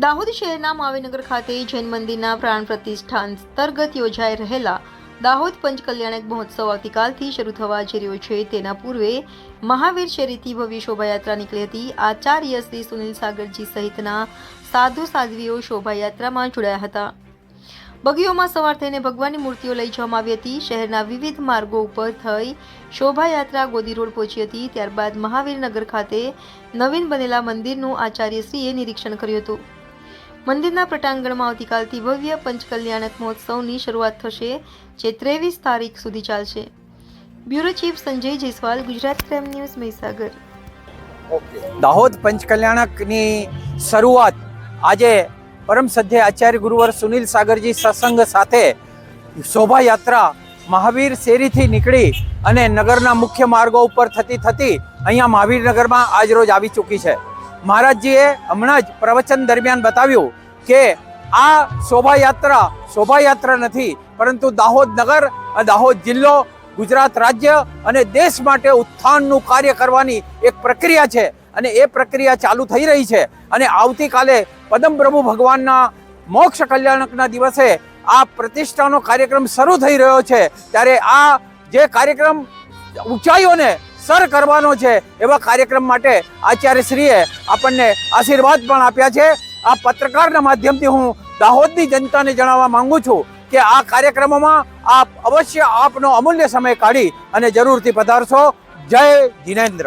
દાહોદ શહેરના માવીનગર ખાતે જૈન મંદિરના પ્રાણ પ્રતિષ્ઠા અંતર્ગત યોજાઈ રહેલા દાહોદ પંચકલ્યાણક મહોત્સવ આવતીકાલથી શરૂ થવા જઈ રહ્યો છે. તેના પૂર્વે મહાવીર શેરીથી ભવ્ય શોભાયાત્રા નીકળી હતી. આચાર્ય શ્રી સુનિલ સાગરજી સહિતના સાધુ સાધ્વીઓ શોભાયાત્રામાં જોડાયા હતા. બગીઓમાં સવાર થઈને ભગવાનની મૂર્તિઓ લઈ જવામાં આવી હતી. શહેરના વિવિધ માર્ગો ઉપર થઈ શોભાયાત્રા ગોદી રોડ પહોંચી હતી. ત્યારબાદ મહાવીરનગર ખાતે નવીન બનેલા મંદિરનું આચાર્યશ્રીએ નિરીક્ષણ કર્યું હતું. મંદિરના પ્રટાંગણમાં આવતીકાલથી ભવ્ય પંચકલ્યાણક મહોત્સવની શરૂઆત થશે, જે ત્રેવીસ તારીખ સુધી ચાલશે. Bureau chief Sanjay Jaiswal, Gujarat crime news, Mahisagar. Dahod પંચકલ્યાણકની શરૂઆત આજે પરમ સધ્ય આચાર્ય ગુરુવર સુનિલ સાગરજી સત્સંગ સાથે શોભાયાત્રા મહાવીર શેરીથી નીકળી અને નગરના મુખ્ય માર્ગો ઉપર થતી થતી અહીંયા મહાવીરનગરમાં આજ રોજ આવી ચૂકી છે. મહારાજજીએ હમણાં જ પ્રવચન દરમિયાન બતાવ્યું કે આ શોભાયાત્રા શોભાયાત્રા નથી, પરંતુ દાહોદ નગર દાહોદ જિલ્લો, ગુજરાત રાજ્ય અને દેશ માટે ઉત્થાનનું કાર્ય કરવાની એક પ્રક્રિયા છે અને એ પ્રક્રિયા ચાલુ થઈ રહી છે અને આવતીકાલે પદમ પ્રભુ ભગવાનના મોક્ષ કલ્યાણકના દિવસે આ પ્રતિષ્ઠાનો કાર્યક્રમ શરૂ થઈ રહ્યો છે. ત્યારે આ જે કાર્યક્રમ ઊંચાઈઓને સર કરવાનો છે એવા કાર્યક્રમ માટે આચાર્યશ્રીએ આપણને આશીર્વાદ પણ આપ્યા છે. આ પત્રકારના માધ્યમથી હું દાહોદની જનતાને જણાવવા માંગુ છું કે આ કાર્યક્રમોમાં આપ અવશ્ય આપનો અમૂલ્ય સમય કાઢી અને જરૂરથી પધારશો. જય જિનેન્દ્ર.